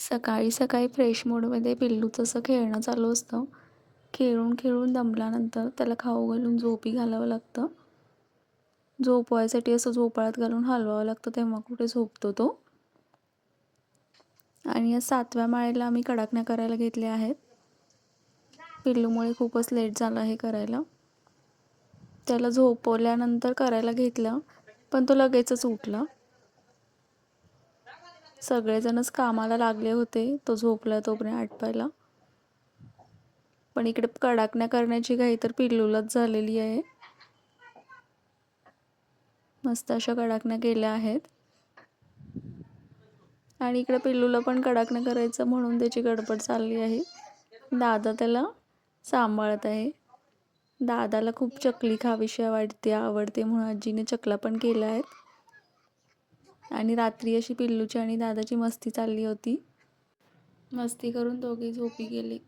सकाळी सकाळी फ्रेश मूडमध्ये पिल्लूचं असं खेळणं चालू असतं. खेळून खेळून दमल्यानंतर त्याला खाऊ घालून झोपी घालावं लागतं. झोपवायसाठी असं झोपाळ्यात घालून हलवावं लागतं तेव्हा कुठे झोपतो तो. आणि या सातव्या माळेला आम्ही कडाकण्या करायला घेतल्या आहेत. पिल्लूमुळे खूपच लेट झालं हे करायला. त्याला झोपवल्यानंतर करायला घेतलं पण तो लगेचच उठला. सगळेजणच कामाला लागले होते. तो झोपला तोपर्यंत आटपायला. पण इकडे कडाकण्या करण्याची घाई तर पिल्लूलाच झालेली आहे. मस्त अशा कडाकण्या केल्या आहेत. आणि इकडे पिल्लूला पण कडाकण्या करायचं म्हणून त्याची गडबड चालली आहे. दादा त्याला सांभाळत आहे. दादाला खूप चकली खावीशी वाटते आवडते म्हणून आजीने चकला पण केल्या आहेत. आणि रात्री अशी पिल्लूची आणि दादाची मस्ती चालली होती. मस्ती करून दोघे झोपी गेले.